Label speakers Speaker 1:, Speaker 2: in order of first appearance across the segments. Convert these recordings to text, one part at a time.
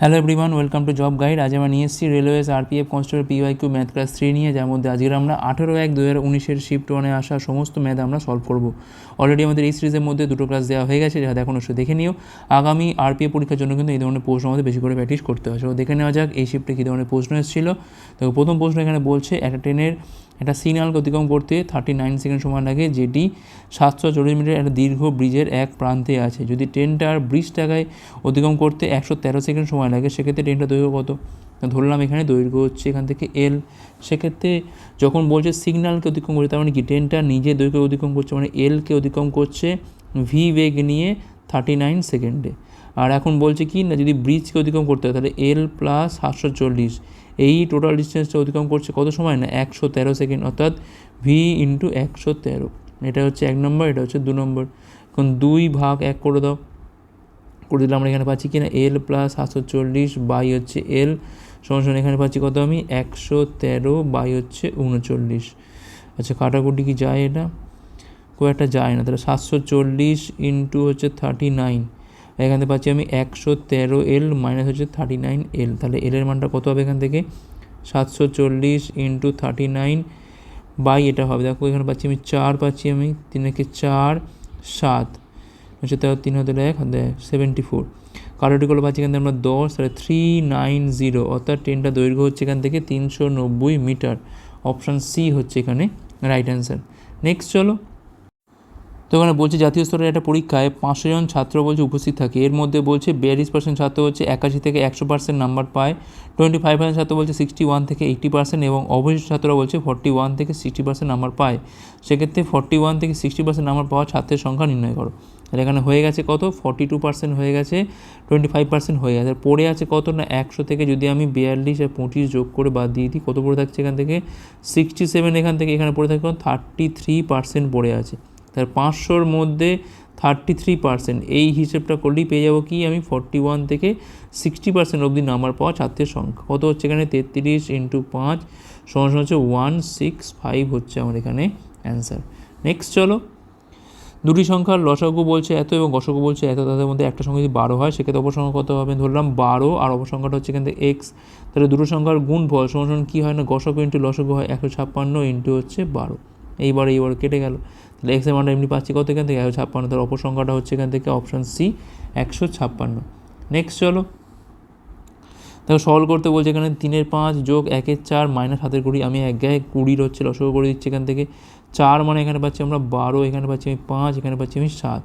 Speaker 1: Hello everyone welcome to job guide আজ আমরা নিয়ে এসেছি railways RPF constable P Y Q math class three নিয়ে, যার মধ্যে আজকের আমরা আঠেরো এক দু হাজার উনিশের শিফট ওয়ানে আসা সমস্ত ম্যাথ আমরা সলভ করব। অলরেডি আমাদের এই সিরিজের মধ্যে দুটো ক্লাস দেওয়া হয়ে গেছে যারা এখন অবশ্যই দেখে নিও। আগামী আরপিএফ পরীক্ষার জন্য কিন্তু এই ধরনের প্রশ্ন আমাদের বেশি করে প্র্যাকটিস করতে হয়। তো দেখে নেওয়া যাক এই শিফটে কী ধরনের প্রশ্ন এসেছিল। তো প্রথম প্রশ্ন এখানে বলছে, একটা ট্রেনের একটা সিগন্যালকে অতিক্রম করতে থার্টি নাইন সেকেন্ড সময় লাগে, যেটি সাতশো চল্লিশ মিটার একটা দীর্ঘ ব্রিজের এক প্রান্তে আছে। যদি ট্রেনটার ব্রিজটাকে অতিক্রম করতে একশো তেরো সেকেন্ড সময় লাগে, সেক্ষেত্রে ট্রেনটা দৈর্ঘ্য কত? ধরলাম এখানে দৈর্ঘ্য হচ্ছে এখান থেকে এল সেক্ষেত্রে যখন বলছে সিগন্যালকে অতিক্রম করছে, তার মানে কি? ট্রেনটা নিজে দৈর্ঘ্য অতিক্রম করছে মানে এলকে অতিক্রম করছে ভি বেগ নিয়ে থার্টি নাইন সেকেন্ডে আর এখন বলছে কি, না যদি ব্রিজকে অতিক্রম করতে হয়, তাহলে এল প্লাস সাতশো চল্লিশ। এই টোটাল ডিস্টেন্সটা অতিক্রম করছে কত সময়? না, একশো তেরো সেকেন্ড অর্থাৎ ভি ইন্টু একশো তেরো। এটা হচ্ছে এক নম্বর এটা হচ্ছে দু নম্বর এখন দুই ভাগ এক করে দাও। করে দিলে আমরা এখানে পাচ্ছি কি না এল প্লাস সাতশো চল্লিশ বাই হচ্ছে এল সমান এখানে পাচ্ছি কত আমি? একশো তেরো বাই হচ্ছে উনচল্লিশ। আচ্ছা কাটাকুটি কি যায় এটা? খুব একটা যায় না। তাহলে সাতশো চল্লিশ ইন্টু হচ্ছে থার্টি নাইন এখান পাচ্ছি আমি একশো তেরো এল মাইনাস হচ্ছে থার্টি নাইন এল তাহলে এলের মানটা কত হবে এখান থেকে? সাতশো চল্লিশ ইন্টু থার্টি নাইন বাই এটা হবে। দেখো, এখানে পাচ্ছি আমি চার, পাচ্ছি আমি তিন একে চার, সাত। হচ্ছে তাও তিন হাতে এক সেভেন্টি ফোর কারোটিগুলো পাচ্ছি এখান থেকে আমরা দশ, তাহলে থ্রি নাইন জিরো অর্থাৎ ট্রেনটা দৈর্ঘ্য হচ্ছে এখান থেকে তিনশো নব্বই মিটার। অপশান সি হচ্ছে এখানে রাইট অ্যান্সার নেক্সট চলো। তো ওখানে বলছে জাতীয় স্তরের একটা পরীক্ষায় পাঁচশো জন ছাত্র বলছে উপস্থিত থাকে। এর মধ্যে বলছে বিয়াল্লিশ পার্সেন্ট ছাত্র হচ্ছে একাশি থেকে একশো পার্সেন্ট নাম্বার পায়। টোয়েন্টি ফাইভ পার্সেন্ট ছাত্র বলছে সিক্সটি ওয়ান থেকে এইটি পার্সেন্ট এবং অবশিষ্ট ছাত্ররা বলছে ফর্টি ওয়ান থেকে সিক্সটি পার্সেন্ট নাম্বার পায়। সেক্ষেত্রে ফর্টি ওয়ান থেকে সিক্সটি পার্সেন্ট নাম্বার পাওয়া ছাত্রের সংখ্যা নির্ণয় করো। তাহলে এখানে হয়ে গেছে কত? ফর্টি টু পার্সেন্ট হয়ে গেছে টোয়েন্টি ফাইভ পার্সেন্ট হয়ে গেছে। পড়ে আছে কত না একশো থেকে যদি আমি বিয়াল্লিশ আর পঁচিশ যোগ করে বাদ দিয়ে দিই, কত পড়ে থাকছে এখান থেকে? সিক্সটি সেভেন এখান থেকে এখানে পড়ে থাকবে থার্টি থ্রি পার্সেন্ট পড়ে আছে। তার পাঁচশোর মধ্যে থার্টি থ্রি পার্সেন্ট এই হিসেবটা করলেই পেয়ে যাব কি? আমি ফর্টি ওয়ান থেকে সিক্সটি পার্সেন্ট অবধি নাম্বার পাওয়া ছাত্রের সংখ্যা। কত হচ্ছে এখানে? তেত্রিশ ইন্টু পাঁচ সমান হচ্ছে ওয়ান সিক্স ফাইভ হচ্ছে আমার এখানে অ্যান্সার নেক্সট চলো। দুটি সংখ্যার লসাগু বলছে এত এবং গসাগু বলছে এত। তাদের মধ্যে একটা সংখ্যা যদি বারো হয়, সেক্ষেত্রে অপসংখ্যা কত হবে? ধরলাম বারো আর অপসংখ্যাটা হচ্ছে এখান থেকে এক্স তাহলে দুটো সংখ্যার গুণ ফল সমান কী হয় না? গসাগু ইন্টু লসাগু হয় একশো ছাপ্পান্ন ইন্টু হচ্ছে বারো। এইবার এইবার কেটে গেল। তাহলে এক্সের মানটা এমনি পাচ্ছি কত এখান থেকে? একশো ছাপ্পান্ন। তার অপসংখ্যাটা হচ্ছে এখান থেকে অপশান সি একশো ছাপ্পান্ন। নেক্সট চলো। দেখো সলভ করতে বলছে এখানে তিনের পাঁচ যোগ একের চার মাইনাস হাতের কুড়ি। আমি এক গায়ে কুড়ির হচ্ছে লসগো করে দিচ্ছি এখান থেকে। চার মানে এখানে পাচ্ছি আমরা বারো, এখানে পাচ্ছি আমি পাঁচ, এখানে পাচ্ছি আমি সাত।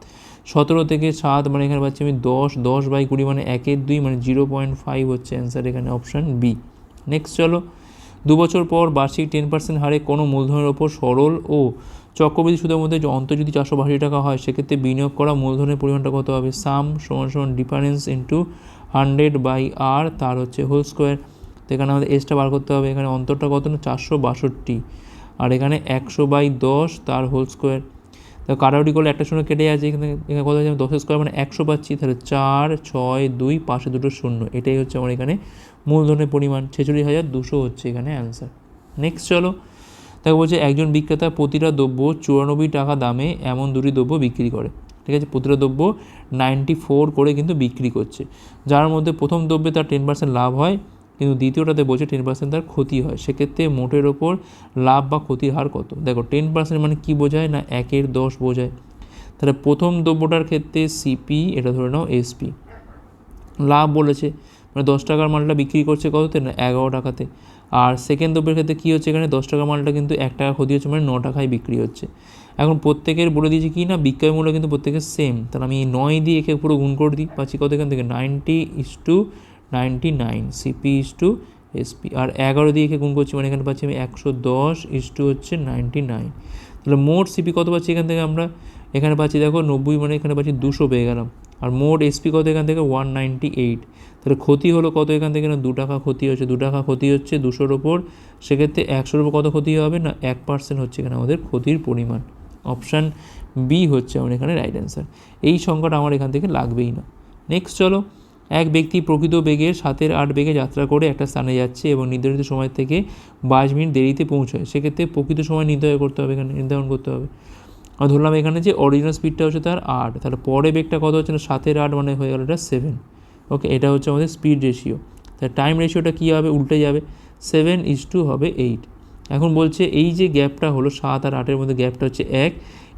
Speaker 1: সতেরো থেকে সাত মানে এখানে পাচ্ছি আমি দশ। দশ বাই কুড়ি মানে একের দুই মানে জিরো পয়েন্ট ফাইভ হচ্ছে অ্যান্সার এখানে অপশান বি নেক্সট চলো। দু বছর পর বার্ষিক টেন পার্সেন্ট হারে কোনো মূলধনের ওপর সরল ও চক্রবৃদ্ধি সুদের মধ্যে যে অন্ত যদি চারশো বাষট্টি টাকা হয়, সেক্ষেত্রে বিনিয়োগ করা মূলধনের পরিমাণটা কত হবে? সাম সমান সমান ডিফারেন্স ইন্টু হান্ড্রেড বাই আর তার হচ্ছে হোল স্কোয়ার তো এখানে আমাদের এসটা বার করতে হবে, এখানে অন্তরটা কত না? চারশো বাষট্টি। আর এখানে একশো বাই দশ, তার হোল স্কোয়ার তো কাটাকুটি করলে একটা শূন্য কেটে আছে এখানে এখানে কত আছে দশের স্কোয়ার মানে একশো পাচ্ছি, তাহলে চার, ছয়, দুই পাশে দুটো শূন্য। এটাই হচ্ছে আমার এখানে মূলধনের পরিমাণ ছেচল্লিশ হাজার দুশো হচ্ছে এখানে অ্যান্সার নেক্সট চলো, তাকে বলছে একজন বিক্রেতা প্রতিটা দ্রব্য চুরানব্বই টাকা দামে এমন দুটি দ্রব্য বিক্রি করে। ঠিক আছে, প্রতিটা দ্রব্য নাইনটি ফোর করে কিন্তু বিক্রি করছে। যার মধ্যে প্রথম দ্রব্যে তার টেন পার্সেন্ট লাভ হয়, কিন্তু দ্বিতীয়টাতে বলছে টেন পার্সেন্ট তার ক্ষতি হয়। সেক্ষেত্রে মোটের ওপর লাভ বা ক্ষতির হার কত? দেখো টেন পার্সেন্ট মানে কী বোঝায় না একের দশ বোঝায়? তাহলে প্রথম দ্রব্যটার ক্ষেত্রে সিপি এটা ধরে নাও এসপি লাভ বলেছে মানে দশ টাকার মালটা বিক্রি করছে কততে? না, এগারো টাকাতে। আর সেকেন্ড দ্রব্যের ক্ষেত্রে কী হচ্ছে এখানে? দশ টাকার মালটা কিন্তু এক টাকা ক্ষতি হচ্ছে মানে ন টাকায় বিক্রি হচ্ছে। এখন প্রত্যেকের বলে দিয়েছি কি না, বিক্রয় মূল্য কিন্তু প্রত্যেকের সেম তাহলে আমি নয় দিয়ে একে পুরো গুণ করে দিই, পাচ্ছি কত এখান থেকে? Ninety is to ninety nine CP is to SP আর এগারো দিয়ে একে গুণ করছি মানে এখানে পাচ্ছি আমি একশো দশ ইস টু হচ্ছে নাইনটি নাইন তাহলে মোট সিপি কত পাচ্ছি এখান থেকে আমরা? এখানে পাচ্ছি দেখো নব্বই মানে এখানে পাচ্ছি দুশো পেয়ে গেলাম। আর মোট এসপি কত এখান থেকে? ওয়ান নাইনটি এইট তাহলে ক্ষতি হলো কত এখান থেকে? না, দু টাকা ক্ষতি হচ্ছে, দু টাকা ক্ষতি হচ্ছে দুশোর ওপর। সেক্ষেত্রে একশোর ওপর কত ক্ষতি হবে? না, এক পার্সেন্ট হচ্ছে এখানে আমাদের ক্ষতির পরিমাণ। অপশান বি হচ্ছে আমার এখানে রাইট অ্যান্সার এই সংখ্যাটা আমার এখান থেকে লাগবেই না। নেক্সট চলো। এক ব্যক্তি প্রকৃত বেগের সাতের আট বেগে যাত্রা করে একটা স্থানে যাচ্ছে এবং নির্ধারিত সময় থেকে বাইশ মিনিট দেরিতে পৌঁছায়। সেক্ষেত্রে প্রকৃত সময় নির্ধারণ করতে হবে এখানে, নির্ধারণ করতে হবে। আর ধরলাম এখানে যে অরিজিনাল স্পিডটা হচ্ছে তার আট। তাহলে পরে বেগটা কত হচ্ছে না? সাতের আট মানে হয়ে গেল এটা সেভেন ওকে এটা হচ্ছে আমাদের স্পিড রেশিও তাহলে টাইম রেশিওটা কী হবে উল্টে যাবে? সেভেন ইস টু হবে এইট এখন বলছে এই যে গ্যাপটা হলো সাত আর আটের মধ্যে গ্যাপটা হচ্ছে এক,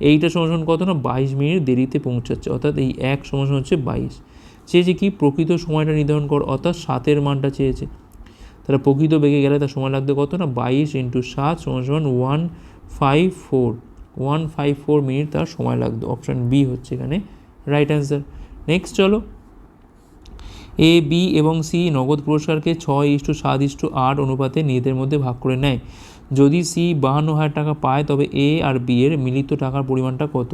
Speaker 1: এইটা সমান কত না? বাইশ মিনিট দেরিতে পৌঁছাচ্ছে, অর্থাৎ এই এক সমান হচ্ছে বাইশ। চেয়েছে কি? প্রকৃত সময়টা নির্ধারণ কর, অর্থাৎ সাতের মানটা চেয়েছে। তাহলে প্রকৃত বেগে গেলে তার সময় লাগবে কত না? বাইশ ইন্টু সাত সমান সমান one five four one five four minute তার সময় লাগতো অপশান বি হচ্ছে এখানে রাইট অ্যান্সার নেক্সট চলো। এ বি এবং সি নগদ পুরস্কারকে ছয় ইস্টু সাত ইস্টু আট অনুপাতে নিজেদের মধ্যে ভাগ করে নেয়। যদি সি বাহান্ন হাজার টাকা পায়, তবে এ আর বি এর মিলিত টাকার পরিমাণটা কত?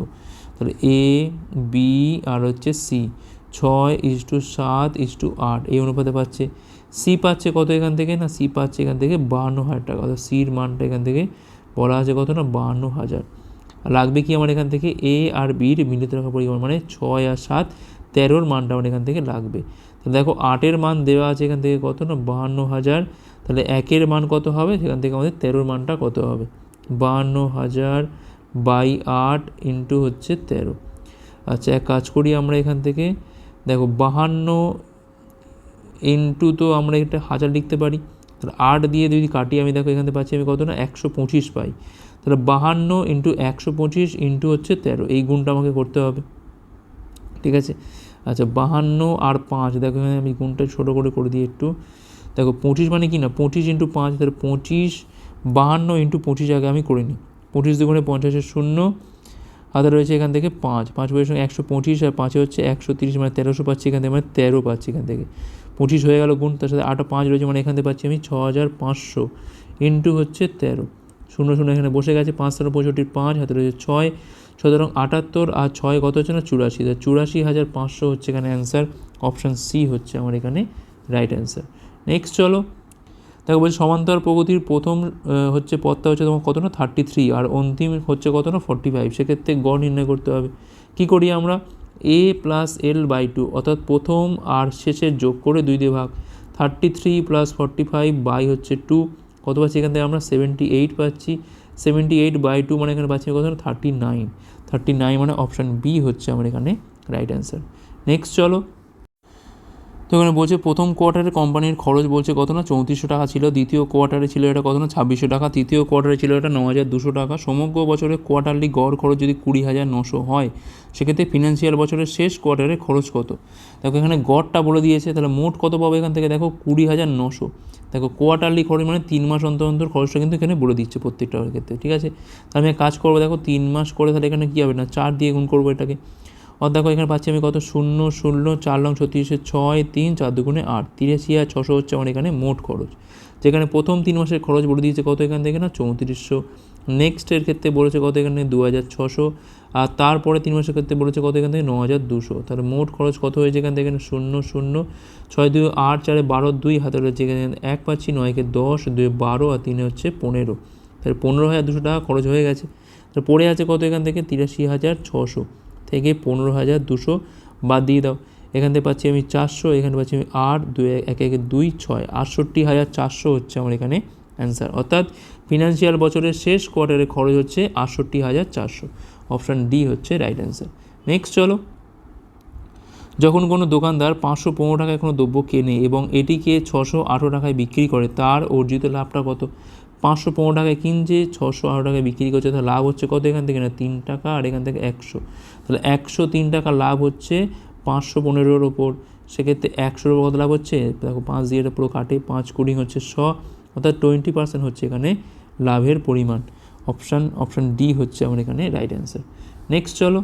Speaker 1: তাহলে এ বি আর হচ্ছে সি ছয় ইস্টু সাত ইস্টু আট, এই অনুপাতে পাচ্ছে। সি পাচ্ছে কত এখান থেকে? না সি পাচ্ছে এখান থেকে বাহান্ন হাজার টাকা। অর্থাৎ সির মানটা এখান থেকে বলা আছে কত না? বাহান্ন হাজার। লাগবে কি আমার এখান থেকে? এ আর বির মিলিত টাকার পরিমাণ মানে ছয় আর সাত, তেরোর মানটা আমার এখান থেকে লাগবে। দেখো আটের মান দেওয়া আছে এখান থেকে কত না? বাহান্ন হাজার। তাহলে একের মান কত হবে? সেখান থেকে আমাদের তেরোর মানটা কত হবে? বাহান্ন হাজার বাই আট ইন্টু হচ্ছে তেরো। আচ্ছা এক কাজ করি আমরা এখান থেকে। দেখো, বাহান্ন ইন্টু তো আমরা এটা হাজার লিখতে পারি। তাহলে আট দিয়ে যদি কাটি, আমি দেখো এখান থেকে পাচ্ছি আমি কত না? একশো পঁচিশ পাই। তাহলে বাহান্ন ইন্টু একশো পঁচিশ ইন্টু হচ্ছে তেরো। এই গুণটা আমাকে করতে হবে। ঠিক আছে? আচ্ছা বাহান্ন আর পাঁচ, দেখো এখানে আমি গুণটা ছোটো করে করে দিই একটু। দেখো, পঁচিশ মানে কি না? পঁচিশ ইন্টু পাঁচ, তাহলে পঁচিশ, বাহান্ন ইন্টু পঁচিশ আগে আমি করে নিই। পঁচিশ দুগুণে পঞ্চাশের শূন্য হাতে রয়েছে এখান থেকে পাঁচ। পাঁচ বইয়ের সঙ্গে একশো পঁচিশ আর পাঁচে হচ্ছে একশো তিরিশ মানে তেরোশো পাচ্ছি এখান থেকে মানে তেরো পাচ্ছি এখান থেকে। পঁচিশ হয়ে গেল গুণ, তার সাথে আটটা পাঁচ রয়েছে মানে এখান থেকে পাচ্ছি আমি ছ হাজার পাঁচশো ইন্টু হচ্ছে তেরো। শূন্য শূন্য এখানে বসে গেছে, পাঁচ তেরো পঁয়ষট্টির পাঁচ, হাতে রয়েছে ছয়। সুতরাং আটাত্তর আর ছয় কত হচ্ছে না? চুরাশি। তাহলে চুরাশি হাজার পাঁচশো হচ্ছে এখানে অ্যান্সার অপশান সি হচ্ছে আমার এখানে রাইট অ্যান্সার নেক্সট চলো। দেখো বলছি সমান্তর প্রগতির প্রথম হচ্ছে পদটা হচ্ছে তোমার কত না? থার্টি থ্রি আর অন্তিম হচ্ছে কত না? ফর্টি ফাইভ সেক্ষেত্রে গড় নির্ণয় করতে হবে। কি করি আমরা? A plus L by two অর্থাৎ প্রথম আর শেষের যোগ করে দুই দিয়ে ভাগ। Thirty three plus forty five by হচ্ছে টু কত পাচ্ছি এখান থেকে আমরা? সেভেন্টি এইট পাচ্ছি। সেভেন্টি এইট বাই টু মানে এখানে পাচ্ছি কত না? থার্টি নাইন থার্টি নাইন মানে অপশান বি হচ্ছে আমার এখানে রাইট অ্যান্সার নেক্সট চলো তো এখানে বলছে, প্রথম কোয়ার্টারে কোম্পানির খরচ বলছে কত না? চৌত্রিশশো টাকা ছিল। দ্বিতীয় কোয়ার্টারে ছিল এটা কত না? ছাব্বিশশো টাকা। তৃতীয় কোয়ার্টারে ছিল এটা ন হাজার দুশো টাকা। সমগ্র বছরে কোয়ার্টারলি গড় খরচ যদি কুড়ি হাজার নশো হয়, সেক্ষেত্রে ফিনান্সিয়াল বছরের শেষ কোয়ার্টারে খরচ কত? দেখো, এখানে গড়টা বলে দিয়েছে। তাহলে মোট কত পাবে এখান থেকে? দেখো, কুড়ি হাজার নশো। দেখো কোয়ার্টারলি খরচ মানে তিন মাস অন্তর অন্তর খরচটা কিন্তু এখানে বলে দিচ্ছে প্রত্যেকটার ক্ষেত্রে, ঠিক আছে? তাহলে আমি কাজ করব, দেখো, তিন মাস করে তাহলে এখানে কী হবে না? চার দিয়ে গুণ করব এটাকে। অর দেখো এখানে পাচ্ছি আমি কত? শূন্য শূন্য চার লং ছত্রিশে ছয়, তিন, চার দুগুণে আট, তিরাশি আর ছশো হচ্ছে আমার এখানে মোট খরচ। যেখানে প্রথম তিন মাসের খরচ বলে দিয়েছে কত এখান থেকে না? চৌত্রিশশো। নেক্সটের ক্ষেত্রে বলেছে কত এখানে? দু হাজার ছশো। আর তারপরে তিন মাসের ক্ষেত্রে বলেছে কত এখান থেকে? ন হাজার দুশো। তাহলে মোট খরচ কত হয়েছে এখান থেকে? শূন্য শূন্য, ছয় দুই আট, চারে বারো, দুই, হাতে রয়েছে এখানে এক পাচ্ছি, নয়কে দশ দুই বারো, আর তিনে হচ্ছে পনেরো। তাহলে পনেরো হাজার দুশো টাকা খরচ হয়ে গেছে। তাহলে পড়ে আছে কত এখান থেকে? তিরাশি হাজার ছশো। থেকে পনেরো হাজার দুশো বাদ দিয়ে দাও। এখান থেকে পাচ্ছি আমি চারশো, এখানে পাচ্ছি আমি আট, দুই, এক এক দুই, ছয়। আটষট্টি হাজার চারশো হচ্ছে আমার এখানে অ্যান্সার অর্থাৎ ফিনান্সিয়াল বছরের শেষ কোয়ার্টারে খরচ হচ্ছে আটষট্টি হাজার চারশো। অপশান ডি হচ্ছে রাইট অ্যান্সার নেক্সট চলো। যখন কোনো দোকানদার পাঁচশো পনেরো টাকায় কোনো দ্রব্য কেনে এবং এটিকে ছশো আঠেরো টাকায় বিক্রি করে, তার অর্জিত লাভটা কত? পাঁচশো পনেরো টাকায় কিনছে, ছশো আঠেরো টাকায় বিক্রি করছে তাহলে লাভ হচ্ছে কত এখান থেকে না? তিন টাকা, আর এখান থেকে একশো। তাহলে একশো তিন টাকা লাভ হচ্ছে পাঁচশো পনেরোর ওপর। সেক্ষেত্রে একশোর ওপর লাভ হচ্ছে? দেখো পাঁচ দিয়ে এটা পুরো কাটে, পাঁচ কুড়ি হচ্ছে শ অর্থাৎ টোয়েন্টি পার্সেন্ট হচ্ছে এখানে লাভের পরিমাণ। অপশান অপশান ডি হচ্ছে আমার এখানে রাইট অ্যান্সার নেক্সট চলো।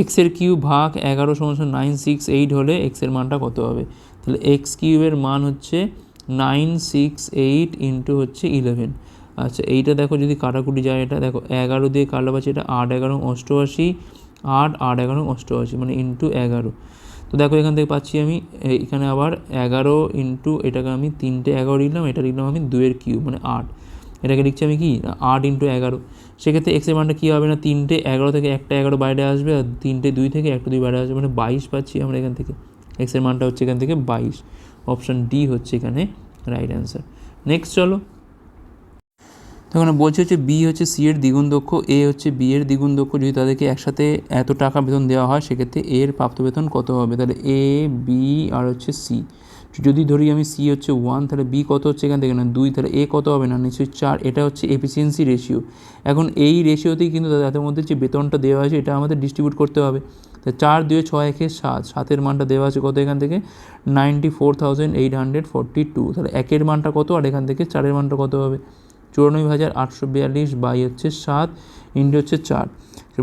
Speaker 1: এক্সের কিউব ভাগ এগারো সমান নাইন সিক্স এইট হলে এক্সের মানটা কত হবে? তাহলে এক্স কিউবের মান হচ্ছে নাইন সিক্স এইট ইন্টু হচ্ছে ইলেভেন আচ্ছা এইটা দেখো যদি কাটাকুটি যায়, এটা দেখো এগারো দিয়ে কাটলে পাচ্ছি এটা আট এগারো অষ্টআশি, আট আট এগারো অষ্টআশি মানে ইন্টু এগারো। তো দেখো এখান থেকে পাচ্ছি আমি এখানে আবার এগারো ইন্টু এটাকে আমি তিনটে এগারো লিখলাম, এটা লিখলাম আমি দুয়ের কিউব মানে আট। এটাকে লিখছি আমি কি? আট ইন্টু এগারো। সেক্ষেত্রে এক্সের মানটা কী হবে না? তিনটে এগারো থেকে একটা এগারো বাইরে আসবে, আর তিনটে দুই থেকে একটা দুই বাইরে আসবে মানে বাইশ পাচ্ছি আমরা এখান থেকে। এক্সের মানটা হচ্ছে এখান থেকে বাইশ। অপশান ডি হচ্ছে এখানে রাইট অ্যান্সার নেক্সট চলো। তো তখন বলছে হচ্ছে বি হচ্ছে সি এর দ্বিগুণ দক্ষ এ হচ্ছে বি এর দ্বিগুণ দক্ষ। যদি তাদেরকে একসাথে এত টাকা বেতন দেওয়া হয়, সেক্ষেত্রে এ এর প্রাপ্ত বেতন কত হবে? তাহলে এ বি আর হচ্ছে সি যদি ধরি আমি সি হচ্ছে ওয়ান তাহলে বি কত হচ্ছে এখান থেকে? না, দুই। তাহলে এ কত হবে? না, নিশ্চয়ই চার। এটা হচ্ছে এফিসিয়েন্সি রেশিও এখন এই রেশিওতেই কিন্তু তাদের মধ্যে যে বেতনটা দেওয়া হয়েছে, এটা আমাদের ডিস্ট্রিবিউট করতে হবে। তো চার দুই ছয়, একে সাত। সাতের মানটা দেওয়া আছে কত এখান থেকে? Ninety four thousand eight hundred forty two তাহলে একের মানটা কত? আর এখান থেকে চারের মানটা কত হবে? চুরানব্বই হাজার আটশো বিয়াল্লিশ বাই হচ্ছে সাত ইন্ডি হচ্ছে চার।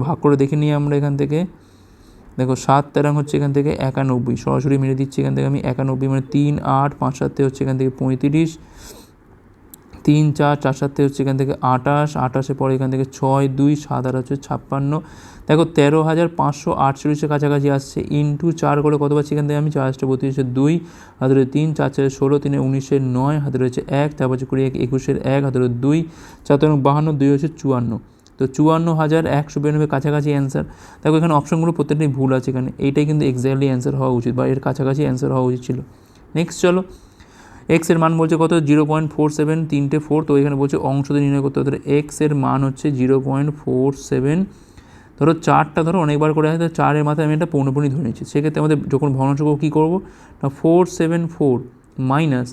Speaker 1: ভাগ করে দেখে নিই আমরা এখান থেকে। দেখো, সাত তেরাং হচ্ছে এখান থেকে একানব্বই। সরাসরি মেরে দিচ্ছি এখান থেকে আমি একানব্বই মানে তিন আট, পাঁচ সাতে হচ্ছে এখান থেকে পঁয়ত্রিশ। তিন চার চার সাতে হচ্ছে এখান থেকে আটাশ। আটাশে পরে এখান থেকে ছয়, দুই, সাত আর হচ্ছে ছাপ্পান্ন। দেখো, তেরো হাজার পাঁচশো আটচল্লিশের কাছাকাছি আসছে। ইন্টু চার করে কত পাচ্ছি এখান থেকে আমি? চার আসতে বত্রিশের দুই, হাতে রয়েছে তিন, চার চারের ষোলো, তিনে উনিশের নয়, হাতে রয়েছে এক, তারপর হচ্ছে কুড়ি এক, একুশের এক, হাতে রয়েছে দুই, চার বাহান্ন, দুই হচ্ছে চুয়ান্ন। তো চুয়ান্ন হাজার একশো বিরানব্বই কাছাকাছি অ্যান্সার দেখো, এখানে অপশনগুলো প্রত্যেকটাই ভুল আছে এখানে। এইটাই কিন্তু এক্স্যাক্টলি অ্যান্সার হওয়া উচিত বা এর কাছাকাছি অ্যান্সার হওয়া উচিত ছিল। নেক্সট চলো। এক্সের মান বলছে কত? জিরো পয়েন্ট ফোর সেভেন তিনটে ফোর তো এখানে বলছে অংশ দিয়ে নির্ণয় করতে হবে। এক্সের মান হচ্ছে জিরো পয়েন্ট ফোর সেভেন ধরো চারটা ধরো অনেকবার করে তো চারের মাথায় আমি একটা পৌনপণি ধরে নিচ্ছি সেক্ষেত্রে আমাদের যখন ভগ্নাংশ কী করব? না ফোর সেভেন ফোর মাইনাস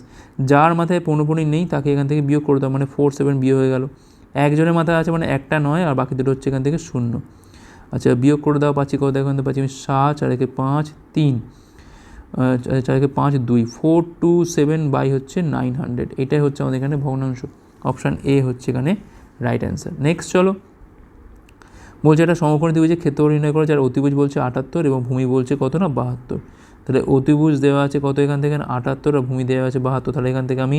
Speaker 1: যার মাথায় পৌনপণি নেই, তাকে এখান থেকে বিয়োগ করে দাও। মানে ফোর সেভেন বিয়োগ হয়ে গেল। একজনের মাথায় আছে মানে একটা নয়, আর বাকি দুটো হচ্ছে এখান থেকে শূন্য। আচ্ছা বিয়োগ করে দাও, পাচ্ছি কত? দেখো পাচ্ছি আমি সাত, চার একে পাঁচ, তিন। চার একে পাঁচ, দুই। ফোর টু সেভেন বাই হচ্ছে নাইন হান্ড্রেড এটাই হচ্ছে আমাদের এখানে ভগ্নাংশ। অপশান এ হচ্ছে এখানে রাইট অ্যান্সার নেক্সট চলো। বলছে এটা সমকোণী ত্রিভুজের ক্ষেত্রফল নির্ণয় করে, যার অতিভুজ বলছে আটাত্তর এবং ভূমি বলছে কত না বাহাত্তর। তাহলে অতিভুজ দেওয়া আছে কত এখান থেকে? আটাত্তর আর ভূমি দেওয়া আছে বাহাত্তর। তাহলে এখান থেকে আমি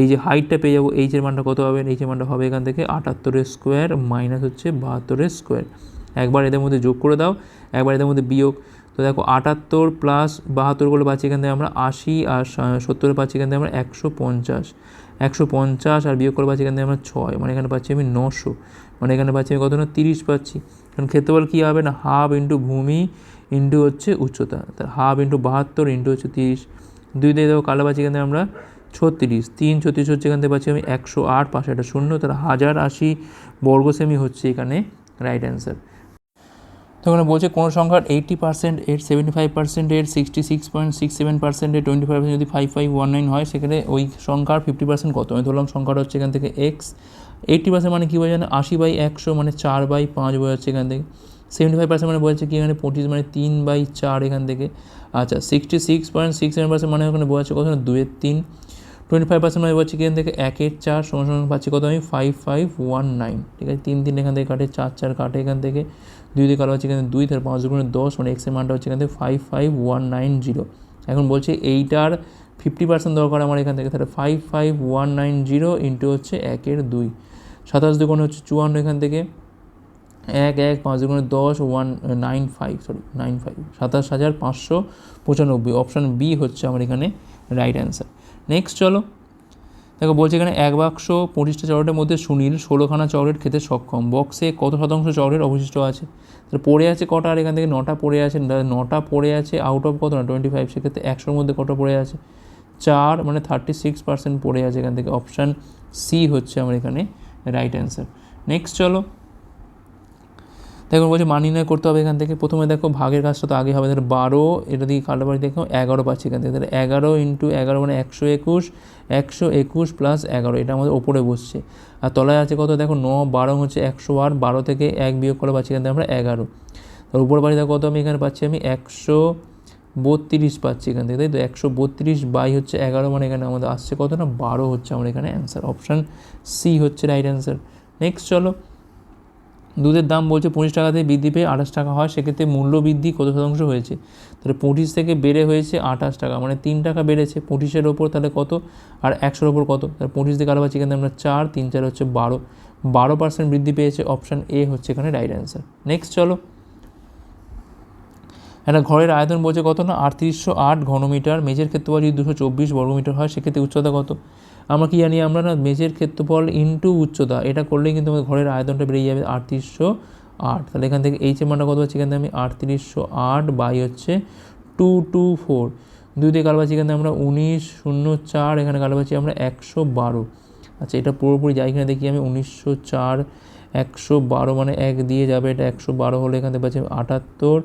Speaker 1: এই যে হাইটটা পেয়ে যাব এইচের মানটা কত হবে? এইচের মানটা হবে এখান থেকে আটাত্তরের স্কোয়ার মাইনাস হচ্ছে বাহাত্তরের স্কোয়ার একবার এদের মধ্যে যোগ করে দাও, একবার এদের মধ্যে বিয়োগ। তো দেখো আটাত্তর প্লাস বাহাত্তর করলে পাচ্ছি এখান থেকে আমরা আশি আর সত্তরে পাচ্ছি এখান থেকে আমরা একশো পঞ্চাশ। একশো পঞ্চাশ আর বিয়োগ করে পাচ্ছি এখান থেকে আমরা ছয়। মানে এখানে পাচ্ছি আমি নশো। মানে এখানে পাচ্ছি আমি কত না? তিরিশ পাচ্ছি। কারণ ক্ষেত্রফল কী হবে না? হাফ ইন্টু ভূমি ইন্টু হচ্ছে উচ্চতা। তার হাফ ইন্টু বাহাত্তর ইন্টু হচ্ছে তিরিশ। দুই দিয়ে দেবো কালো পাচ্ছি এখান থেকে আমরা ছত্রিশ। তিন ছত্রিশ হচ্ছে এখান থেকে পাচ্ছি আমি একশো আট পাশে। একটা শূন্য। তার হাজার আশি বর্গ সেমি হচ্ছে এখানে রাইট অ্যান্সার তখন বলছে কোনো সংখ্যার এইট্টি পার্সেন্ট এর সেভেন্টি ফাইভ পার্সেন্ট এর sixty six point six seven percent এর টোয়েন্টি ফাইভ পার্সেন্ট যদি ফাইভ ফাইভ ওয়ান নাইন হয় সেখানে ওই সংখ্যার ফিফটি পার্সেন্ট কত? আমি ধরলাম সংখ্যাটা হচ্ছে এখান থেকে এক্স এইট্টি পার্সেন্ট মানে কী বোঝা আশি বাই একশো মানে চার বাই পাঁচ বোঝাচ্ছে এখান থেকে। সেভেন্টি ফাইভ পার্সেন্ট মানে বোঝাচ্ছে কি এখানে পঁচিশ মানে তিন বাই চার এখান থেকে। আচ্ছা sixty six point six seven percent মানে ওখানে বোঝাচ্ছে কত? দুয়ের তিন। টোয়েন্টি ফাইভ পার্সেন্ট মানে বলছি এখান থেকে? একের চার সমান সমান পাচ্ছি কত? আমি ফাইভ ফাইভ ওয়ান নাইন ঠিক আছে? তিন তিন এখান থেকে কাটে, চার চার কাটে এখান থেকে। দুই দিয়ে কালো হচ্ছে এখানে দুই তার পাঁচ দুগুণে দশ মানে এক্সের মানটা হচ্ছে এখান five five one nine zero এখন বলছে এইটার ফিফটি পার্সেন্ট দরকার আমার এখান থেকে, তাহলে five five one nine zero into হচ্ছে একের দুই। সাতাশ দুগুণে হচ্ছে চুয়ান্ন এখান থেকে, এক এক, পাঁচ দুগুণে দশ one nine five sorry nine five সাতাশ হাজার পাঁচশো পঁচানব্বই। অপশান বি হচ্ছে আমার এখানে রাইট অ্যান্সার নেক্সট চলো। দেখো, বলছে এখানে এক বাক্স পঁচিশটা চকলেটের মধ্যে সুনীল ষোলোখানা চকলেট খেতে সক্ষম। বক্সে কত শতাংশ চকলেট অবশিষ্ট আছে? তাহলে পড়ে আছে কটা? আর এখান থেকে নটা পড়ে আছে। নটা পড়ে আছে আউট অফ কত না? টোয়েন্টি ফাইভ সেক্ষেত্রে একশোর মধ্যে কটা পড়ে আছে? চার মানে থার্টি সিক্স পার্সেন্ট পড়ে আছে এখান থেকে। অপশান সি হচ্ছে আমার এখানে রাইট অ্যান্সার নেক্সট চলো। দেখো বলছে মান নির্ণয় করতে হবে এখান থেকে। প্রথমে দেখো ভাগের কাজটা তো আগে হবে। তাহলে বারো, এটা দিয়ে কাটাবাড়ি দেখো, এগারো পাচ্ছি এখান থেকে। তাহলে এগারো ইন্টু এগারো মানে একশো একুশ একশো একুশ প্লাস এগারো, এটা আমাদের ওপরে বসছে। আর তলায় আছে কত? দেখো ন, বারো হচ্ছে একশো আট, বারো থেকে এক বিয়োগ করে পাচ্ছি এখান থেকে আমরা এগারো। তার উপর বাড়ি দেখো কত আমি এখানে পাচ্ছি আমি? একশো বত্রিশ পাচ্ছি এখান থেকে। তাই তো একশো বত্রিশ বাই হচ্ছে এগারো মানে এখানে আমাদের আসছে কত না? বারো হচ্ছে আমার এখানে অ্যান্সার অপশান সি হচ্ছে রাইট অ্যান্সার নেক্সট চলো। দুধের দাম বলছে পঁচিশ টাকা থেকে বৃদ্ধি পেয়ে আঠাশ টাকা হয়, সেক্ষেত্রে মূল্য বৃদ্ধি কত শতাংশ হয়েছে? তাহলে পঁচিশ থেকে বেড়ে হয়েছে আঠাশ টাকা মানে তিন টাকা বেড়েছে। পঁচিশের ওপর তাহলে কত? আর একশোর ওপর কত? তাহলে পঁচিশ থেকে পাচ্ছি এখানে আমরা চার, তিন, চার হচ্ছে বারো। বারো পার্সেন্ট বৃদ্ধি পেয়েছে অপশান এ হচ্ছে এখানে রাইট অ্যান্সার নেক্সট চলো। একটা ঘরের আয়তন বলছে কত না? আটত্রিশশো আট ঘনমিটার মেজের ক্ষেত্রফল যদি দুশো চব্বিশ বর্গমিটার হয়, সেক্ষেত্রে উচ্চতা কত? আমরা কি জানি আমরা না মেজের ক্ষেত্রফল ইন্টু উচ্চতা, এটা করলেই কিন্তু আমাদের ঘরের আয়তনটা বেরিয়ে যাবে আটত্রিশশো আট। তাহলে এখান থেকে এইচ এর কত হচ্ছে এখান থেকে আমি আটত্রিশশো আট বাই হচ্ছে টু টু ফোর দুই দিয়ে কালবাছি এখান আমরা উনিশ শূন্য চার, এখানে কালবাছি আমরা একশো বারো। আচ্ছা এটা পুরোপুরি যাই কিনা দেখি, আমি উনিশশো চার একশো বারো মানে এক দিয়ে যাবে, এটা একশো বারো হলে এখান থেকে পাচ্ছি আটাত্তর,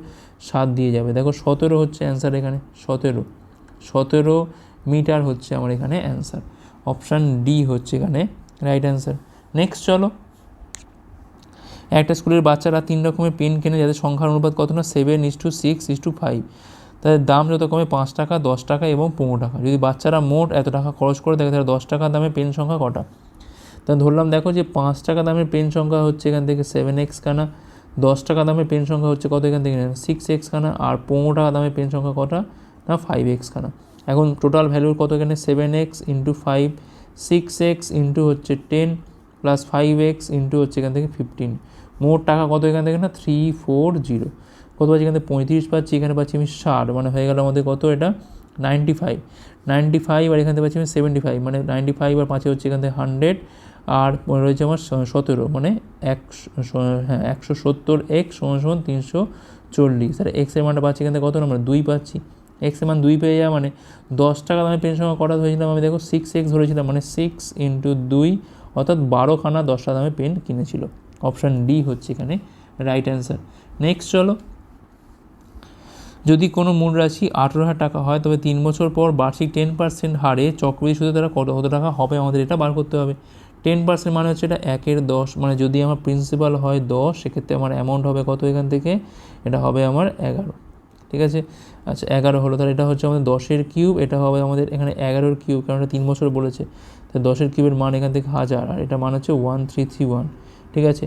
Speaker 1: সাত দিয়ে যাবে। দেখো সতেরো হচ্ছে অ্যান্সার এখানে, সতেরো। সতেরো মিটার হচ্ছে আমার এখানে অ্যান্সার অপশান ডি হচ্ছে এখানে রাইট অ্যান্সার নেক্সট চলো। একটা স্কুলের বাচ্চারা তিন রকমের পেন কেনে, যাদের সংখ্যার অনুপাত কত না? Seven is to six is to five তাদের দাম যত কমে, পাঁচ টাকা, দশ টাকা এবং পনেরো টাকা। যদি বাচ্চারা মোট এত টাকা খরচ করে, দেখে তাহলে দশ টাকা দামে পেন সংখ্যা কটা? তা ধরলাম, দেখো যে পাঁচ টাকা দামের পেন সংখ্যা হচ্ছে এখান থেকে সেভেন এক্স খানা, দশ টাকা দামের পেন সংখ্যা হচ্ছে কত এখান থেকে? সিক্স এক্স খানা, আর পনেরো টাকা দামের পেন সংখ্যা কটা? না ফাইভ এক্স খানা। এখন টোটাল ভ্যালুর কত এখানে? Seven X into five six X into হচ্ছে ten plus five X into হচ্ছে এখান থেকে ফিফটিন মোট টাকা কত এখান থেকে না? থ্রি ফোর জিরো কত পাচ্ছি এখান? থেকে পঁয়ত্রিশ পাচ্ছি, এখানে পাচ্ছি আমি ষাট। মানে হয়ে গেল আমাদের কত এটা? নাইনটি ফাইভ নাইনটি ফাইভ আর এখান থেকে পাচ্ছি আমি সেভেন্টি ফাইভ মানে নাইনটি ফাইভ আর পাঁচে হচ্ছে এখান থেকে হান্ড্রেড আর রয়েছে আমার সতেরো। মানে একশো হ্যাঁ একশো সত্তর এক্স সমান সমান তিনশো চল্লিশ। আর এক্সের মানটা পাচ্ছি এখান থেকে কত? নম্বর দুই পাচ্ছি। এক্সের মান দুই পেয়ে যাওয়া মানে দশ টাকা দামে পেন সংখ্যা কটা ধরেছিলাম আমি দেখো সিক্স এক্স ধরেছিলাম মানে সিক্স ইন্টু দুই, অর্থাৎ বারোখানা দশ টাকা দামে পেন কিনেছিল। অপশান ডি হচ্ছে এখানে রাইট অ্যান্সার নেক্সট চলো। যদি কোনো মূল রাশি আঠেরো হাজার টাকা হয়, তবে তিন বছর পর বার্ষিক টেন পার্সেন্ট হারে চক্রবৃদ্ধি সুদে তারা কত কত টাকা হবে আমাদের এটা বার করতে হবে। টেন পার্সেন্ট মানে হচ্ছে এটা একের দশ মানে যদি আমার প্রিন্সিপাল হয় দশ, সেক্ষেত্রে আমার অ্যামাউন্ট হবে কত এখান থেকে? এটা হবে আমার এগারো। ঠিক আছে? আচ্ছা এগারো হলো। তাহলে এটা হচ্ছে আমাদের দশের কিউব, এটা হবে আমাদের এখানে এগারোর কিউব, কারণ এটা তিন বছর বলেছে। তো দশের কিউবের মান এখান থেকে হাজার, আর এটা মান হচ্ছে ওয়ান থ্রি থ্রি ওয়ান, ঠিক আছে?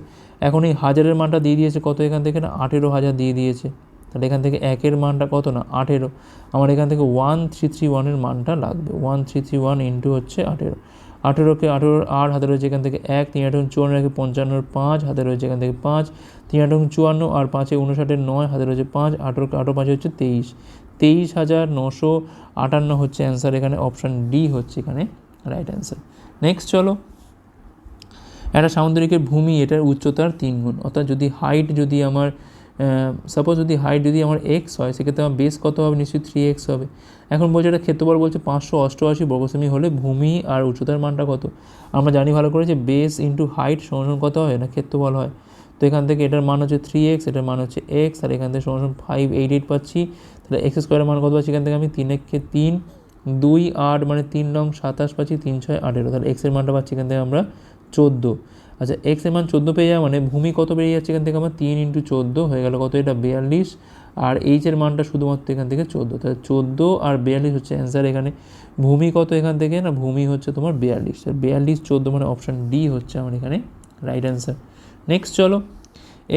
Speaker 1: এখন এই হাজারের মানটা দিয়ে দিয়েছে কত এখান থেকে না? আঠেরো হাজার দিয়ে দিয়েছে। তাহলে এখান থেকে একের মানটা কত না? আঠেরো। আমার এখান থেকে ওয়ান থ্রি থ্রি ওয়ানের মানটা লাগবে। One three three one into হচ্ছে আঠেরো। আঠেরোকে আঠেরোর আট হাতে রয়েছে এখান থেকে এক, তিন, আঠেরো, চুয়ান্ন রেখে পঞ্চান্নর পাঁচ হাতে রয়েছে এখান থেকে পাঁচ, তিন, আঠেরো, চুয়ান্ন, আর পাঁচে উনষাটের নয় হাতে রয়েছে পাঁচ, আঠেরোকে আঠেরো, পাঁচে হচ্ছে তেইশ। তেইশ হাজার নশো আটান্ন হচ্ছে অ্যান্সার এখানে অপশান ডি হচ্ছে এখানে রাইট অ্যান্সার নেক্সট চলো। একটা সামুদ্রিকের ভূমি, এটার উচ্চতার তিন গুণ। অর্থাৎ যদি হাইট যদি আমার সাপোজ যদি হাইট যদি আমার এক্স হয়, সেক্ষেত্রে আমার বেস কত হবে? নিশ্চয়ই থ্রি এক্স হবে। এখন বলছে এটা ক্ষেত্রফল বলছে পাঁচশো অষ্টআশি বর্গসেমি হলে ভূমি আর উচ্চতার মানটা কত? আমরা জানি ভালো করে যে বেস ইন্টু হাইট সমান কত হয়? না ক্ষেত্রফল হয়। তো এখান থেকে এটার মান হচ্ছে থ্রি এক্স এটার মান হচ্ছে এক্স আর এখান থেকে সমান ফাইভ এইট এইট পাচ্ছি। তাহলে এক্স স্কোয়ারের মান কত পাচ্ছি? এখান থেকে আমি তিন একে তিন, দুই আট মানে তিন নং সাতাশ পাচ্ছি, তিন ছয় আঠেরো। তাহলে এক্সের মানটা পাচ্ছি এখান থেকে আমরা চোদ্দ। আচ্ছা এক্সের মান চোদ্দ পেয়ে যাওয়া মানে ভূমি কত বেরিয়ে যাচ্ছে? এখান থেকে আমার তিন ইন্টু চোদ্দ হয়ে গেল। কত? এটা বিয়াল্লিশ। আর এইচের মানটা শুধুমাত্র এখান থেকে চোদ্দ। তাহলে চোদ্দ আর বিয়াল্লিশ হচ্ছে অ্যান্সার এখানে। ভূমি কত এখান থেকে? না, ভূমি হচ্ছে তোমার বিয়াল্লিশ। বিয়াল্লিশ, চোদ্দ মানে অপশান ডি হচ্ছে আমার এখানে রাইট অ্যান্সার নেক্সট চলো।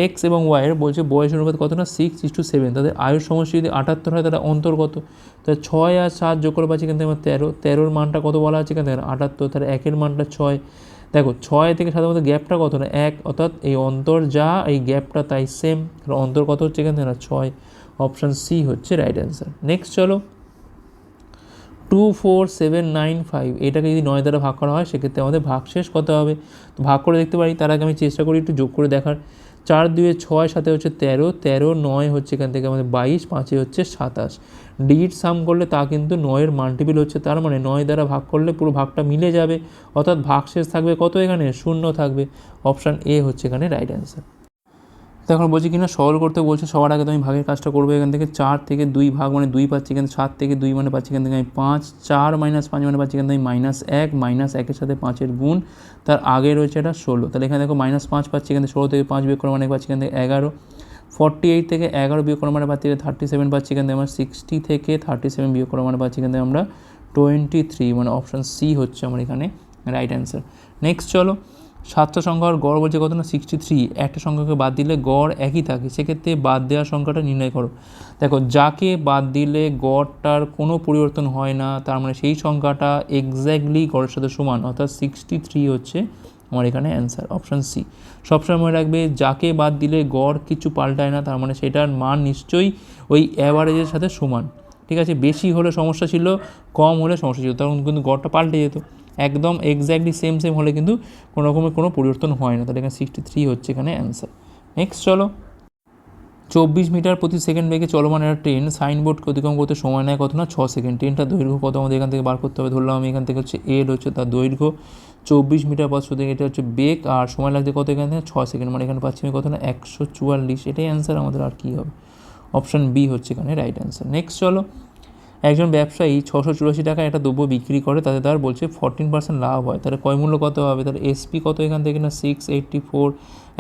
Speaker 1: এক্স এবং ওয়াইয়ের বলছে বয়স অনুপাত কত না? সিক্স ইস টু সেভেন তাদের আয়ুর সমষ্টি যদি আটাত্তর হয়, তাহলে অন্তর্গত তাহলে ছয় আর সাত যোগ করে পাচ্ছি থেকে আমার তেরো। তেরোর মানটা কত বলা আছে এখান থেকে? আটাত্তর। তাহলে একের মানটা ছয়। দেখো, ছয় থেকে সাধারণত গ্যাপটা কত না? এক। অর্থাৎ এই অন্তর যা, এই গ্যাপটা তাই সেম অন্তর কত হচ্ছে এখান থেকে? না, ছয়। অপশান সি হচ্ছে রাইট অ্যান্সার নেক্সট চলো। Two four seven nine five এটাকে যদি নয় দ্বারা ভাগ করা হয়, সেক্ষেত্রে আমাদের ভাগশেষ কত হবে? তো ভাগ করে দেখতে পারি, তার আগে আমি চেষ্টা করি একটু যোগ করে দেখার। চার দুয়ে ছয় সাথে হচ্ছে তেরো তেরো নয় হচ্ছে এখান থেকে আমাদের বাইশ, পাঁচে হচ্ছে সাতাশ। ডিজিট সাম করলে তা কিন্তু নয়ের মাল্টিপিল হচ্ছে, তার মানে নয় দ্বারা ভাগ করলে পুরো ভাগটা মিলে যাবে। অর্থাৎ ভাগশেষ থাকবে কত এখানে? শূন্য থাকবে। অপশান এ হচ্ছে এখানে রাইট অ্যান্সার এখন বলছি কিনা সরল করতে বলছে, সবার আগে তো আমি ভাগের কাজটা করব এখান থেকে, চার থেকে দুই ভাগ মানে দুই পাচ্ছি এখানে সাত থেকে দুই মানে পাচ্ছি এখান থেকে আমি পাঁচ, চার মাইনাস পাঁচ মানে পাচ্ছি এখান থেকে মাইনাস এক মাইনাস একের সাথে পাঁচের গুণ, তার আগে রয়েছে এটা ষোলো। তাহলে এখানে দেখো মাইনাস পাঁচ পাচ্ছি এখানে ষোলো থেকে পাঁচ বিয়োগ করে মানে পাচ্ছি এখান থেকে এগারো। ফর্টি এইট থেকে এগারো বিয়োগ করে মানে পাচ্ছি থার্টি সেভেন পাচ্ছি এখান থেকে আমরা সিক্সটি থেকে থার্টি সেভেন বিয়োগ করে মানে পাচ্ছি এখান থেকে আমরা টোয়েন্টি থ্রি মানে অপশান সি হচ্ছে আমার এখানে রাইট অ্যান্সার নেক্সট চলো। সাতটা সংখ্যার গড় বলছে কত না? সিক্সটি থ্রি একটা সংখ্যাকে বাদ দিলে গড় একই থাকে। সেক্ষেত্রে বাদ দেওয়ার সংখ্যাটা নির্ণয় করো। দেখো, যাকে বাদ দিলে গড়টার কোনো পরিবর্তন হয় না, তার মানে সেই সংখ্যাটা এক্স্যাক্টলি গড়ের সাথে সমান, অর্থাৎ সিক্সটি থ্রি হচ্ছে আমার এখানে অ্যান্সার অপশান সি সবসময় মনে রাখবে, যাকে বাদ দিলে গড় কিছু পাল্টায় না, তার মানে সেটার মান নিশ্চয়ই ওই অ্যাভারেজের সাথে সমান। ঠিক আছে? বেশি হলে সমস্যা ছিল, কম হলে সমস্যা ছিল, তখন কিন্তু গড়টা পাল্টে যেত। একদম এক্স্যাক্টলি সেম সেম হলে কিন্তু কোনো রকমের কোনো পরিবর্তন হয় না। তাহলে এখানে সিক্সটি থ্রি হচ্ছে এখানে অ্যান্সার নেক্সট চলো। চব্বিশ মিটার প্রতি সেকেন্ড বেগে চলমান একটা ট্রেন সাইনবোর্ডকে অতিক্রম করতে সময় নেয় কত না? ছ সেকেন্ড ট্রেনটার দৈর্ঘ্য কত? আমাদের এখান থেকে বার করতে হবে। ধরলাম আমি এখান থেকে হচ্ছে এল হচ্ছে তার দৈর্ঘ্য। চব্বিশ মিটার পর শুধু এটা হচ্ছে বেগ। আর সময় লাগছে কত এখান থেকে? ছ সেকেন্ড মানে এখানে পাচ্ছি আমি কত না? একশো চুয়াল্লিশ। এটাই অ্যান্সার আমাদের আর কী হবে। অপশান বি হচ্ছে এখানে রাইট অ্যান্সার নেক্সট চলো। একজন ব্যবসায়ী ছশো চুরাশি টাকা একটা দ্রব্য বিক্রি করে, তাতে তার বলছে ফরটিন পার্সেন্ট লাভ হয়। তাহলে কয় মূল্য কত হবে? তাহলে এসপি কত এখান থেকে না? সিক্স এইটটি ফোর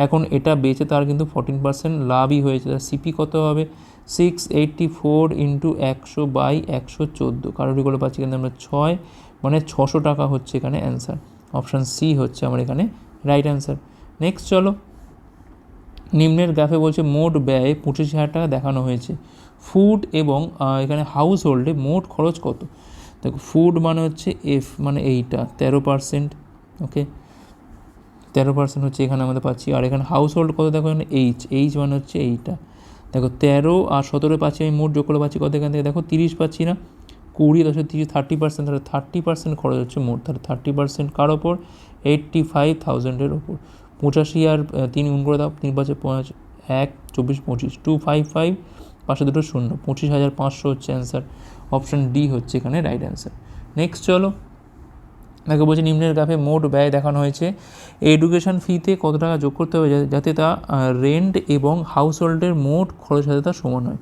Speaker 1: এখন এটা বেচে তার কিন্তু ফর্টিন পার্সেন্ট লাভই হয়েছে। তার সিপি কত হবে? সিক্স এইটটি ফোর ইন্টু একশো বাই একশো চোদ্দ। কারোরি করে পাচ্ছি কিন্তু আমরা ছয় মানে ছশো টাকা হচ্ছে এখানে অ্যান্সার অপশান সি হচ্ছে আমার এখানে রাইট অ্যান্সার নেক্সট চলো। নিম্নের গ্রাফে বলছে মোট ব্যয় পঁচিশ হাজার টাকা দেখানো হয়েছে। ফুড এবং এখানে হাউস হোল্ডে মোট খরচ কত? দেখো ফুড মানে হচ্ছে এফ মানে এইটা, তেরো পার্সেন্ট ওকে তেরো পার্সেন্ট হচ্ছে এখানে আমাদের পাচ্ছি, আর এখানে হাউস হোল্ড কত? দেখো, এখানে এইচ এইচ মানে হচ্ছে এইটা। দেখো, তেরো আর সতেরো পাচ্ছি আমি, মোট যোগ করে পাচ্ছি কত এখান থেকে? দেখো, তিরিশ পাচ্ছি না, কুড়ি, দশ, তিরিশ থার্টি পার্সেন্ট তাহলে থার্টি পার্সেন্ট খরচ হচ্ছে মোট, তাহলে থার্টি পার্সেন্ট কার ওপর? এইট্টি ফাইভ থাউজেন্ডের ওপর। পঁচাশি আর তিন গুণ করে দাও, তিন পাঁচে পাঁচ, এক, চব্বিশ, পঁচিশ টু ফাইভ ফাইভ পাশে দুটো শূন্য, পঁচিশ হাজার পাঁচশো হচ্ছে অ্যান্সার অপশান ডি হচ্ছে এখানে রাইট অ্যান্সার নেক্সট চলো, দেখো বলছে নিম্নের গ্রাফে মোট ব্যয় দেখানো হয়েছে। এডুকেশন ফিতে কত টাকা যোগ করতে হবে যাতে তা রেন্ট এবং হাউস হোল্ডের মোট খরচ সাথে তা সমান হয়।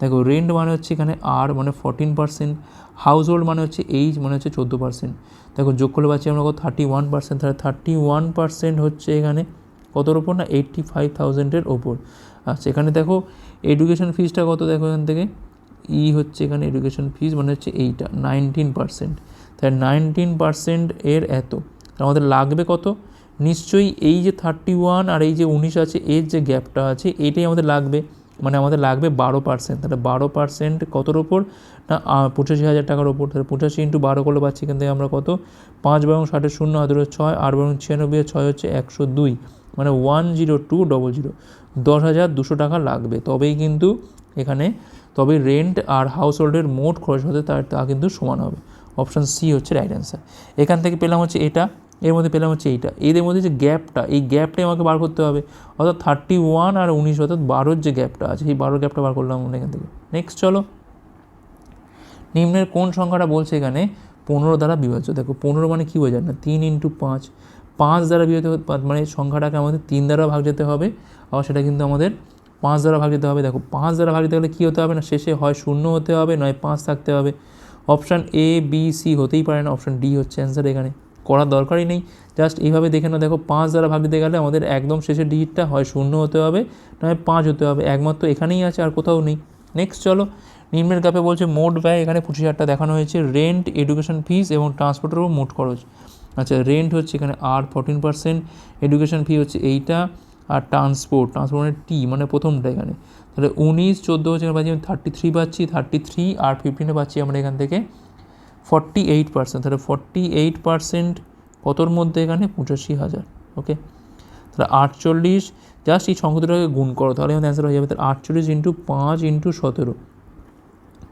Speaker 1: দেখো রেন্ট মানে হচ্ছে এখানে আর মানে ফোরটিন পার্সেন্ট হাউস হোল্ড মানে হচ্ছে এইচ মানে হচ্ছে চোদ্দ পার্সেন্ট দেখো যোগ করলে পাচ্ছি আমরা কত? থার্টি ওয়ান পার্সেন্ট তাহলে থার্টি ওয়ান পার্সেন্ট হচ্ছে এখানে কতর ওপর না? এইট্টি ফাইভ থাউজেন্ডের ওপর আচ্ছা এখানে দেখো এডুকেশন ফিসটা কত দেখো এখান থেকে? ই হচ্ছে এখানে এডুকেশন ফিস মানে হচ্ছে এইটা নাইনটিন পার্সেন্ট তাহলে নাইনটিন পার্সেন্ট এর এত। আমাদের লাগবে কত? নিশ্চয়ই এই যে থার্টি ওয়ান আর এই যে উনিশ আছে, এর যে গ্যাপটা আছে, এটাই আমাদের লাগবে। মানে আমাদের লাগবে বারো পার্সেন্ট তাহলে বারো পার্সেন্ট কতর ওপর? না পঁচাশি হাজার টাকার ওপর। তাহলে পঁচাশি ইন্টু বারো করলে পাচ্ছি এখান থেকে আমরা কত? পাঁচ বারং ষাটের শূন্য হাতের ছয়, আট বারং ছিয়ানব্বই, ছয় হচ্ছে একশো দুই। মানে one zero two double zero দশ হাজার দুশো টাকা লাগবে। তবেই কিন্তু এখানে তবে রেন্ট আর হাউস হোল্ডের মোট খরচ হতে তার, তা কিন্তু সমান হবে। অপশান সি হচ্ছে রাইট অ্যান্সার এখান থেকে পেলাম হচ্ছে এটা, এর মধ্যে পেলাম হচ্ছে এইটা। এদের মধ্যে যে গ্যাপটা এই গ্যাপটাই আমাকে বার করতে হবে। অর্থাৎ থার্টি ওয়ান আর উনিশ, অর্থাৎ বারোর যে গ্যাপটা আছে, সেই বারোর গ্যাপটা বার করলাম আমরা এখান থেকে। নেক্সট চলো। নিম্নের কোন সংখ্যাটা বলছে এখানে? পনেরো দ্বারা বিভাজ্য। দেখো, পনেরো মানে কী বোঝায় না? তিন ইন্টু পাঁচ। পাঁচ দ্বারা পা- মানে সংখ্যাটাকে আমাদের তিন দ্বারা ভাগ যেতে হবে। আবার সেটা কিন্তু আমাদের পাঁচ দ্বারা ভাগ যেতে হবে। দেখো, পাঁচ দ্বারা ভাগ যেতে গেলে কী হতে হবে না? শেষে হয় শূন্য হতে হবে, নয় পাঁচ থাকতে হবে। অপশান এ বি সি হতেই পারে না। অপশান ডি হচ্ছে অ্যান্সার এখানে। করার দরকারই নেই। জাস্ট এইভাবে দেখে না দেখো, পাঁচ দ্বারা ভাগ দিতে গেলে আমাদের একদম শেষের ডিজিটটা হয় শূন্য হতে হবে, নয় পাঁচ হতে হবে। একমাত্র এখানেই আছে, আর কোথাও নেই। নেক্সট চলো। নিম্নের গ্রাফে বলছে মোট ব্যয়। এখানে পঁচিশ হাজারটা দেখানো হয়েছে। রেন্ট এডুকেশন ফিস এবং ট্রান্সপোর্টের উপর মোট খরচ। আচ্ছা রেন্ট হচ্ছে এখানে আর ফোরটিন পার্সেন্ট এডুকেশন ফি হচ্ছে এইটা, আর ট্রান্সপোর্ট ট্রান্সপোর্টের টি মানে প্রথমটা এখানে। তাহলে উনিশ, চোদ্দ হচ্ছে এখানে পাচ্ছি থার্টি থ্রি পাচ্ছি থার্টি থ্রি আর ফিফটিনে পাচ্ছি আমরা এখান থেকে ফর্টি এইট পার্সেন্ট তাহলে ফর্টি এইট পার্সেন্ট কতর মধ্যে এখানে? পঁচাশি হাজার ওকে তাহলে আটচল্লিশ জাস্ট এই সংখ্যা দুটোকে গুণ করো, তাহলে আমাদের অ্যান্সার হয়ে যাবে, তাহলে আটচল্লিশ ইন্টু পাঁচ ইন্টু সতেরো।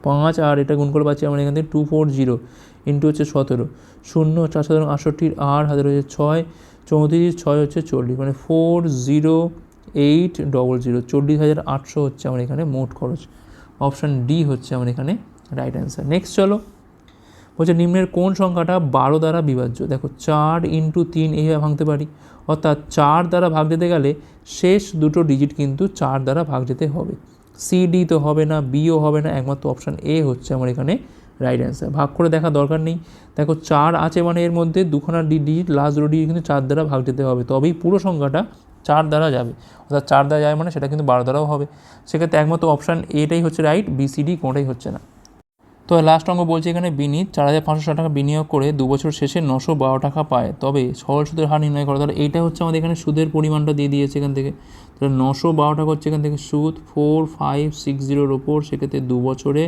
Speaker 1: পাঁচ আর এটা গুণ করে পাচ্ছি আমরা এখান থেকে টু ফোর জিরো ইন্টু হচ্ছে সতেরো। শূন্য, চার সাধারণ আটষট্টির আর হাজার হচ্ছে ছয়, চৌত্রিশ, ছয় হচ্ছে চল্লিশ। মানে four zero eight double zero চল্লিশ হাজার আটশো হচ্ছে আমার এখানে মোট খরচ। অপশান ডি হচ্ছে আমার এখানে রাইট অ্যান্সার নেক্সট চলো। বলছে নিম্নের কোন সংখ্যাটা বারো দ্বারা বিভাজ্য? দেখো চার ইন্টু তিন, এইভাবে ভাঙতে পারি। অর্থাৎ চার দ্বারা ভাগ যেতে গেলে শেষ দুটো ডিজিট কিন্তু চার দ্বারা ভাগ যেতে হবে। সি ডি তো হবে না বিও হবে না, একমাত্র অপশান এ হচ্ছে আমার এখানে রাইট অ্যান্সার ভাগ করে দেখা দরকার নেই। দেখো চার আছে মানে এর মধ্যে দুখানা ডি ডিজিট লাস্ট ডিজিট কিন্তু চার দ্বারা ভাগ যেতে হবে। তবেই পুরো সংখ্যাটা চার দ্বারা যাবে। অর্থাৎ চার দ্বারা যায় মানে সেটা কিন্তু বারো দ্বারাও হবে। সেক্ষেত্রে একমাত্র অপশান এটাই হচ্ছে রাইট বিসিডি কোনোটাই হচ্ছে না। তো লাস্ট অঙ্ক বলছে এখানে বিনিত চার হাজার পাঁচশো ষাট টাকা বিনিয়োগ করে দু বছর শেষে নশো বারো টাকা পায়। তবে সরল সুদের হার নির্ণয় করে। তাহলে এইটা হচ্ছে আমাদের এখানে সুদের পরিমাণটা দিয়ে দিয়েছে এখান থেকে। তাহলে নশো বারো টাকা হচ্ছে এখান থেকে সুদ। ফোর ফাইভ সিক্স জিরোর ওপর সেক্ষেত্রে দু বছরে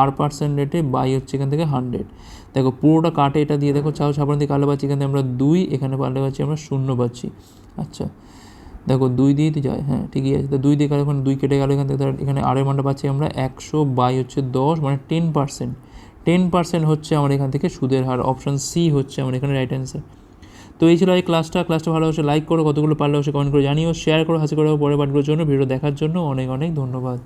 Speaker 1: আর পার্সেন্ট রেটে বাই হচ্ছে এখান থেকে হান্ড্রেড দেখো পুরোটা কাটে এটা দিয়ে দেখো চাও ছাপান দিয়ে কাটলে পাচ্ছি এখান থেকে আমরা দুই, এখানে পাল্টে পাচ্ছি আমরা শূন্য পাচ্ছি। আচ্ছা। দেখো দুই দিয়েই তো যায় হ্যাঁ ঠিকই আছে। তো দুই দিয়ে গেলে দুই কেটে গেলো, এখান থেকে তার এখানে আরের মানটা পাচ্ছি আমরা, একশো বাই হচ্ছে দশ মানে টেন পার্সেন্ট টেন পার্সেন্ট হচ্ছে আমার এখান থেকে সুদের হার অপশান সি হচ্ছে আমার এখানে রাইট অ্যান্সার তো এই ছিল এই ক্লাসটা ক্লাসটা ভালো হচ্ছে লাইক করো, কতগুলো পারলে হচ্ছে কমেন্ট করে জানিও শেয়ার করো, হাসি করো পরের পাঠগুলোর জন্য ভিডিও দেখার জন্য অনেক অনেক ধন্যবাদ।